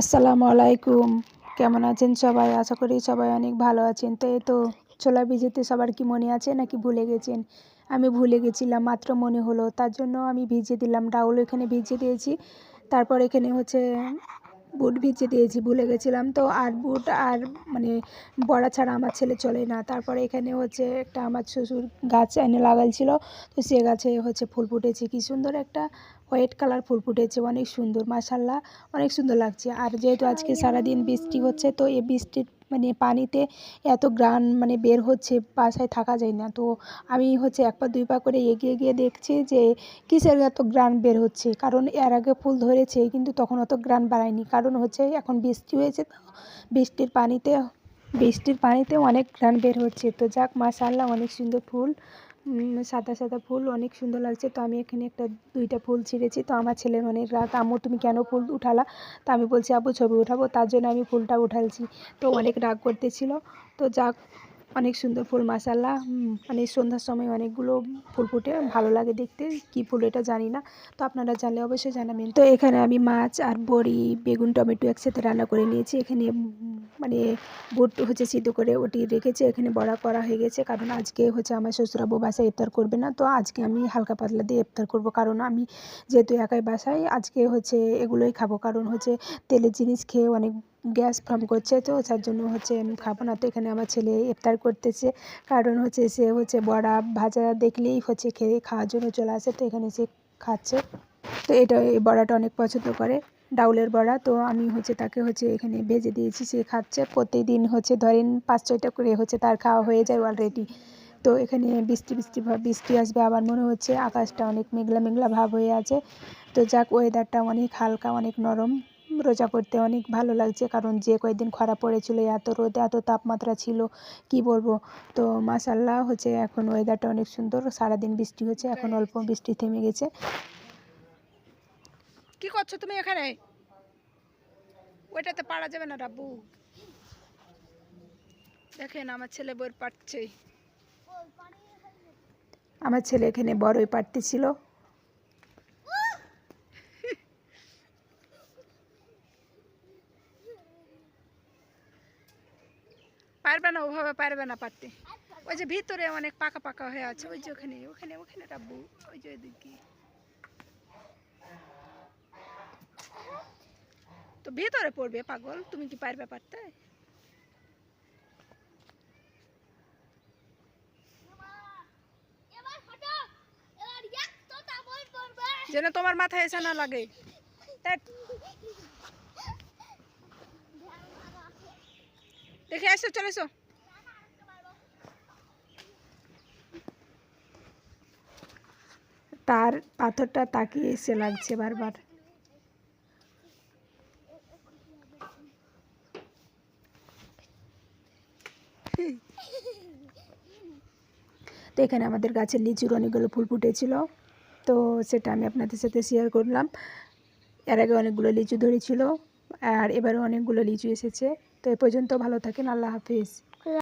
আসসালামু আলাইকুম। কেমন আছেন সবাই? আশা করি সবাই অনেক ভালো আছেন। তো এই তো ছোলা ভিজেতে সবার কি মনে আছে নাকি ভুলে গেছেন? আমি ভুলে গেছিলাম, মাত্র মনে হলো। তার জন্য আমি ভিজিয়ে দিলাম, ডাউল এখানে ভিজিয়ে দিয়েছি। তারপর এখানে হচ্ছে বুট ভিজিয়ে দিয়েছি, ভুলে গেছিলাম। তো আর বুট আর মানে বড়া ছাড়া আমার ছেলে চলে না। তারপরে এখানে হচ্ছে একটা আমার শ্বশুর গাছ এনে লাগাইছিল। তো সে গাছে হচ্ছে ফুল ফুটেছে। কি সুন্দর একটা হোয়াইট কালার ফুল ফুটেছে। অনেক সুন্দর মাসাল্লাহ অনেক সুন্দর লাগছে। আর যেহেতু আজকে সারাদিন বৃষ্টি হচ্ছে, তো এই বৃষ্টির মানে পানিতে এত গ্রান মানে বের হচ্ছে, বাসায় থাকা যায় না। তো আমি হচ্ছে এক পা, দুই পা করে এগিয়ে গিয়ে দেখছি যে কিসের এত গ্রান বের হচ্ছে? কারণ এর আগে ফুল ধরেছে, কিন্তু তখন অত গ্রান বাড়ায়নি। কারণ হচ্ছে এখন বৃষ্টি হয়েছে তো, বৃষ্টির পানিতে বৃষ্টির পানিতে অনেক গ্রান বের হচ্ছে। তো যাক, মাশাআল্লাহ, অনেক সুন্দর ফুল। সাদা সাদা ফুল, অনেক সুন্দর লাগছে। তো আমি এখানে একটা, দুইটা ফুল ছিঁড়েছি। তো আমার ছেলের অনেক রাগ আম্মু, তুমি কেন ফুল উঠালা? তো আমি বলছি, আব্বু, ছবি উঠাবো। তার জন্য আমি ফুলটা উঠালছি। তো অনেক রাগ করতেছিল। তো যাক অনেক সুন্দর ফুল মাসাল্লাহ মানে সন্ধ্যার সময় অনেকগুলো ফুল ফুটে, ভালো লাগে দেখতে। কি ফুল এটা জানি না। তো আপনারা জানলে অবশ্যই জানাবেন। তো এখানে আমি মাছ আর বড়ি, বেগুন, টমেটো একসাথে রান্না করে নিয়েছি। এখানে মানে বুট হচ্ছে সিদ্ধ করে ওটি রেখেছে। এখানে বড়া করা হয়ে গেছে। কারণ আজকে হচ্ছে আমার শ্বশুরাবু বাসায় ইফতার করবে না। তো আজকে আমি হালকা পাতলা দিয়ে ইফতার করব। কারণ আমি যেহেতু একাই বাসায়, আজকে হচ্ছে এগুলোই খাব। কারণ হচ্ছে তেলের জিনিস খেয়ে অনেক গ্যাস ফর্ম করছে তো, তার জন্য হচ্ছে খাব না। তো এখানে আমার ছেলে ইফতার করতেছে। কারণ হচ্ছে সে হচ্ছে বড়া ভাজা দেখলেই হচ্ছে খেয়ে খাওয়ার জন্য চলে আসে। তো এখানে সে খাচ্ছে। তো এটা এই বড়াটা অনেক পছন্দ করে, ডাউলের বড়া। তো আমি হচ্ছে তাকে হচ্ছে এখানে ভেজে দিয়েছি, সে খাচ্ছে। প্রতিদিন হচ্ছে ধরেন পাঁচ ছয়টা করে হচ্ছে তার খাওয়া হয়ে যায় অলরেডি তো এখানে বৃষ্টি বৃষ্টি ভাব বৃষ্টি আসবে। আবার মনে হচ্ছে আকাশটা অনেক মেঘলা মেঘলা ভাব হয়ে আছে। তো যাক ওয়েদারটা অনেক হালকা, অনেক নরম। রোজা করতে অনেক ভালো লাগছে। কারণ যে কয়েকদিন খরা পড়েছিল এত রোদ এত তাপমাত্রা ছিল কি বলব? তো মাসাল্লাহ হচ্ছে এখন ওয়েদারটা অনেক সুন্দর। সারাদিন বৃষ্টি হচ্ছে এখন অল্প বৃষ্টি থেমে গেছে। কি করছ তুমি এখানে? ওইটাতে পারা যাবে না রাব্বু। দেখেন আমার ছেলে বই পাচ্ছে আমার ছেলে এখানে বড়ই পাড়তেছিল। পারবে না, ওভাবে পারবে না পারতে। ওই যে ভিতরে অনেক পাকা পাকা হয়ে আছে, ওই যে ওখানে ওখানে ওখানে রাব্বু, ওই যে ওইদিকে। তো ভিতরে পড়বে পাগল, তুমি কি পারবে পারতে? যেন তোমার মাথায় এসে না লাগে। দেখে এসো চলে এসো। তার পাথরটা তাকিয়ে এসে লাগছে বারবার। তো এখানে আমাদের গাছের লিচুর অনেকগুলো ফুল ফুটেছিল। তো সেটা আমি আপনাদের সাথে শেয়ার করলাম। এর আগে অনেকগুলো লিচু ধরেছিল, আর এবারে অনেকগুলো লিচু এসেছে। তো এ পর্যন্ত ভালো থাকেন আল্লাহ হাফিজ।